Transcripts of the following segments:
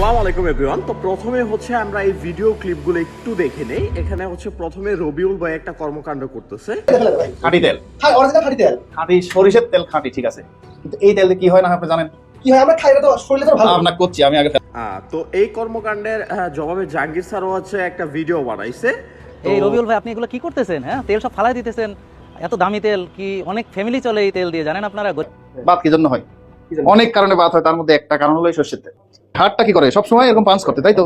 আসসালামু আলাইকুম এভরিওয়ান তো প্রথমে হচ্ছে আমরা এই ভিডিও ক্লিপগুলো একটু দেখে নেই। এখানে হচ্ছে প্রথমে রবিউল ভাই একটা কর্মকাণ্ড করতেছে। খাঁটি তেল। খাই অরিজিনাল খাঁটি তেল। খাঁটি সরিষার তেল খাঁটি ঠিক আছে। কিন্তু এই তেল কি হয় না আপনি জানেন? কি হয়? আমরা খাই না তো শরীরে তো ভালো। আপনার করছি আমি আগে তো এই কর্মকাণ্ডের জবাবে জাহাঙ্গীর স্যারও হচ্ছে একটা ভিডিও বানাইছে। এই রবিউল ভাই আপনি এগুলো কি করতেছেন হ্যাঁ? তেল সব ফালাই দিতেছেন। এত দামি তেল কি অনেক ফ্যামিলি চলে এই তেল দিয়ে জানেন আপনারা? বাদ কি জন্য হয়? অনেক কারণে বাদ হয় তার মধ্যে একটা কারণ হলো এই সর্ষের তেল। হার্টটা কি করে? সবসময় এরকম পাঞ্চ করতে, তাই তো?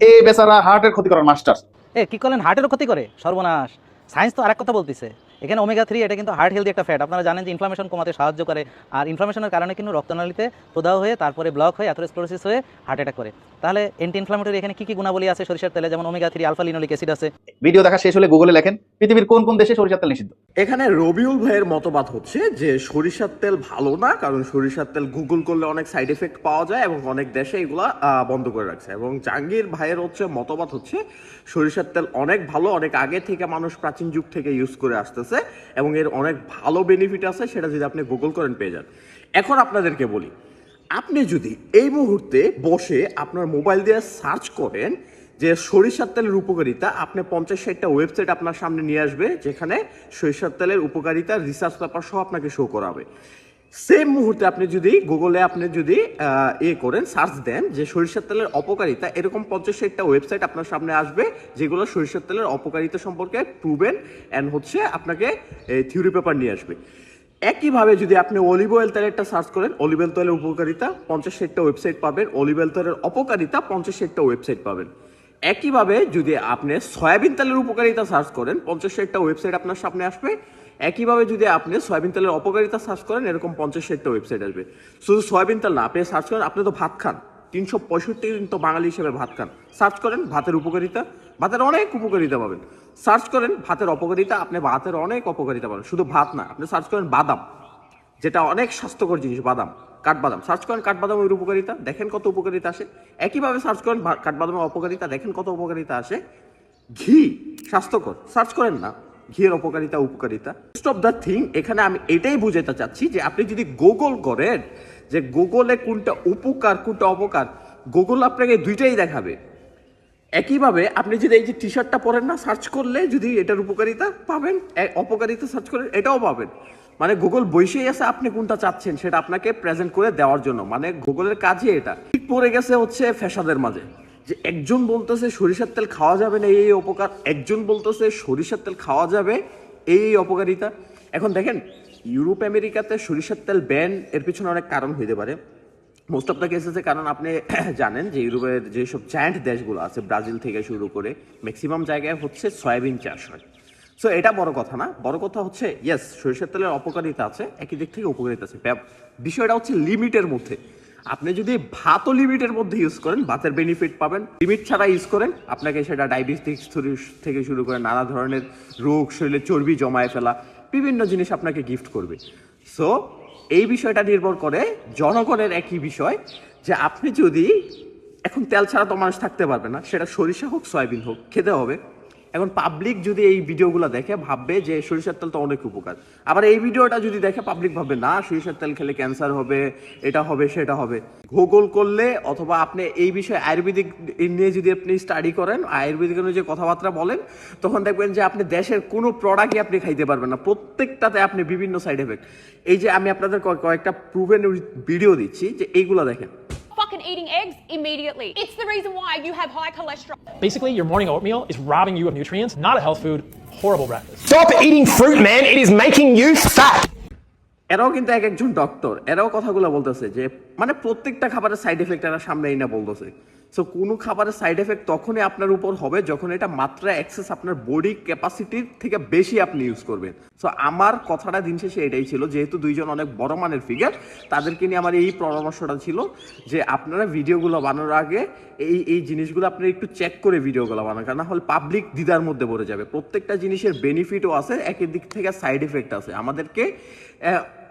এই বেচারা হার্টের ক্ষতি করার মাস্টার। এ, কি করেন হার্টেরও ক্ষতি করে? সর্বনাশ। সায়েন্স তো আরেক কথা বলতেছে। এখানে ওমেগা থ্রি এটা কিন্তু হার্ট হেলদি একটা ফ্যাট আপনারা জানেন যে ইনফ্লামেশন কমাতে সাহায্য করে। আর ইনফ্লামেশনের কারণে কিন্তু রক্তনালীতে প্রদাহ হয়ে তারপরে ব্লক হয়ে অ্যাথেরোস্ক্লেরোসিস হয়ে হার্ট অ্যাটাক করে। তাহলে অ্যান্টি ইনফ্লামেটরি এখানে কি কি গুণাবলী আছে সরিষার তেলে? যেমন omega three alpha linoleic acid আছে। ভিডিও দেখা শেষ হলে গুগলে লেখেন পৃথিবীর কোন কোন দেশে সরিষার তেল নিষিদ্ধ? এখানে রবিউল ভাইয়ের মতবাদ হচ্ছে যে সরিষার তেল ভালো না কারণ সরিষার তেল গুগল করলে অনেক সাইড এফেক্ট পাওয়া যায় এবং অনেক দেশে এগুলা আহ, বন্ধ করে রাখছে। এবং জাহাঙ্গীর ভাইয়ের হচ্ছে মতবাদ হচ্ছে সরিষার তেল অনেক ভালো অনেক আগে থেকে মানুষ প্রাচীন যুগ থেকে ইউজ করে আসতেছে। এবং এর অনেক ভালো বেনিফিট আছে, সেটা যদি আপনি গুগল করেন, পেয়ে যান। এখন আপনাদেরকে বলি, আপনি যদি এই মুহূর্তে বসে আপনার মোবাইল দিয়ে সার্চ করেন যে সরিষার তেলের উপকারিতা, আপনি পঞ্চাশ ষাটটা ওয়েবসাইট আপনার সামনে নিয়ে আসবে, যেখানে সরিষার তেলের উপকারিতা রিসার্চ পেপার সহ আপনাকে শো করাবে। সেম মুহূর্তে আপনি যদি গুগলে আপনি যদি এ করেন সার্চ দেন যে সরিষার তেলের অপকারিতা, এরকম পঞ্চাশ ষাটটা ওয়েবসাইট আপনার সামনে আসবে, যেগুলো সরিষার তেলের অপকারিতা সম্পর্কে প্রুভেন অ্যান্ড হচ্ছে আপনাকে থিওরি পেপার নিয়ে আসবে। একইভাবে যদি আপনি অলিভ অয়েল তেলেরটা সার্চ করেন অলিভ অয়েল তেলের উপকারিতা, পঞ্চাশ ষাটটা ওয়েবসাইট পাবেন অলিভ অয়েল তেলের অপকারিতা, পঞ্চাশ ষাটটা ওয়েবসাইট পাবেন। একইভাবে যদি আপনি সয়াবিন তেলের উপকারিতা সার্চ করেন, পঞ্চাশ ষাটটা ওয়েবসাইট আপনার সামনে আসবে। একইভাবে যদি আপনি সয়াবিন তেলের অপকারিতা সার্চ করেন, এরকম পঞ্চাশ ষাটটা ওয়েবসাইট আসবে। শুধু সয়াবিন তেল না, আপনি সার্চ করেন, আপনি তো ভাত খান। তিনশো পঁয়ষট্টি দিন তো বাঙালি হিসেবে ভাত খান। সার্চ করেন, ভাতের উপকারিতা, ভাতের অনেক উপকারিতা পাবেন। সার্চ করেন, ভাতের অপকারিতা, আপনি ভাতের অনেক অপকারিতা পাবেন। শুধু ভাত না, আপনি সার্চ করেন বাদাম, যেটা অনেক স্বাস্থ্যকর জিনিস, বাদাম। কাঠবাদাম। সার্চ করেন কাঠবাদামের উপকারিতা, দেখেন কত উপকারিতা আসে। একইভাবে সার্চ করেন কাঠবাদামের অপকারিতা, দেখেন কত উপকারিতা আসে। ঘি, স্বাস্থ্যকর। সার্চ করেন না, ঘিয়ের অপকারিতা, উপকারিতা। মোস্ট অফ দ্য থিং এখানে আমি এটাই বুঝাতে চাচ্ছি যে আপনি যদি গুগল করেন যে গুগলে কোনটা উপকার, কোনটা অপকার গুগল আপনাকে দুইটাই দেখাবে। একইভাবে আপনি যদি এই যে টি শার্টটা পরেন না সার্চ করলে যদি এটার উপকারিতা পাবেন অপকারিতা সার্চ করেন, এটাও পাবেন। মানে গুগল বসেই আছে আপনি কোনটা চাচ্ছেন সেটা আপনাকে প্রেজেন্ট করে দেওয়ার জন্য। মানে গুগলের কাজই এটা। ঠিক পড়ে গেছে হচ্ছে ফ্যাসাদের মাঝে। যে একজন বলতেছে সরিষার তেল খাওয়া যাবে না, এই অপকার। একজন বলতেছে সরিষার তেল খাওয়া যাবে, এই অপকারিতা। এখন দেখেন ইউরোপ আমেরিকাতে সরিষার তেল ব্যান এর পিছনে অনেক কারণ হইতে পারে। মোস্ট অফ দ্য কেসেসে কারণ আপনি জানেন যে ইউরোপের যেসব জায়ান্ট দেশগুলো আছে ব্রাজিল থেকে শুরু করে ম্যাক্সিমাম জায়গায় হচ্ছে সয়াবিন চাষ হয়। সো এটা বড় কথা না। বড় কথা হচ্ছে ইয়েস সরিষার তেলের অপকারিতা আছে, একই দিক থেকে উপকারিতা আছে। বিষয়টা হচ্ছে লিমিটের মধ্যে। আপনি যদি ভাতও লিমিটের মধ্যে ইউজ করেন, ভাতের বেনিফিট পাবেন। লিমিট ছাড়া ইউজ করেন, আপনাকে সেটা ডায়াবেটিস থেকে শুরু করে নানা ধরনের রোগ, শরীরে চর্বি জমায় ফেলা, বিভিন্ন জিনিস আপনাকে গিফট করবে। সো এই বিষয়টা নির্ভর করে জনগণের একই বিষয়, যে আপনি যদি, এখন তেল ছাড়া তো মানুষ থাকতে পারবে না, সেটা সরিষা হোক, সয়াবিন হোক, খেতে হবে। এখন পাবলিক যদি এই ভিডিওগুলো দেখে, ভাববে যে সরিষার তেল তো অনেক উপকার। আবার এই ভিডিওটা যদি দেখে পাবলিক ভাববে, না, সরিষার তেল খেলে ক্যান্সার হবে, এটা হবে, সেটা হবে। গুগল করলে অথবা আপনি এই বিষয়ে আয়ুর্বেদিক নিয়ে যদি আপনি স্টাডি করেন, আয়ুর্বেদিক অনুযায়ী কথাবার্তা বলেন, তখন দেখবেন যে আপনি দেশের কোনো প্রোডাক্টই আপনি খাইতে পারবেন না। প্রত্যেকটাতে আপনি বিভিন্ন সাইড এফেক্ট এই যে আমি আপনাদের কয়- কয়েকটা প্রুভেন ভিডিও দিচ্ছি, যে এইগুলো দেখেন। fucking eating eggs immediately. It's the reason why you have high cholesterol. Basically, your morning oatmeal is robbing you of nutrients, not a health food. Horrible breakfast. Stop eating fruit, man. It is making you fat. এরাও কিন্তু এক একজন doctor এরাও কথাগুলো বলতেছে যে মানে প্রত্যেকটা খাবারের সাইড এফেক্ট এরা সামনে এই না বলতেছে। সো কোনো খাবারের সাইড এফেক্ট তখনই আপনার উপর হবে যখন এটা মাত্রা অ্যাক্সেস আপনার বডি ক্যাপাসিটির থেকে বেশি আপনি ইউজ করবেন। সো আমার কথাটা দিন শেষে এটাই ছিল, যেহেতু দুইজন অনেক বড় মানের ফিগার তাদেরকে নিয়ে আমার এই পরামর্শটা ছিল যে আপনারা ভিডিওগুলো বানানোর আগে এই এই জিনিসগুলো আপনারা একটু চেক করে ভিডিওগুলো বানান, কারণ হলে পাবলিক দ্বিধার মধ্যে পড়ে যাবে। প্রত্যেকটা জিনিসের বেনিফিটও আছে একই দিক থেকে সাইড এফেক্ট আছে। আমাদেরকে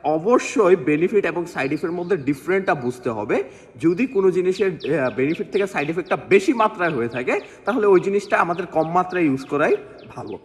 অবশ্যই বেনিফিট এবং সাইড এফেক্টের মধ্যে ডিফারেন্টটা বুঝতে হবে। যদি কোনো জিনিসের বেনিফিট থেকে সাইড এফেক্টটা বেশি মাত্রায় হয়ে থাকে, তাহলে ওই জিনিসটা আমাদের কম মাত্রায় ইউজ করাই ভালো।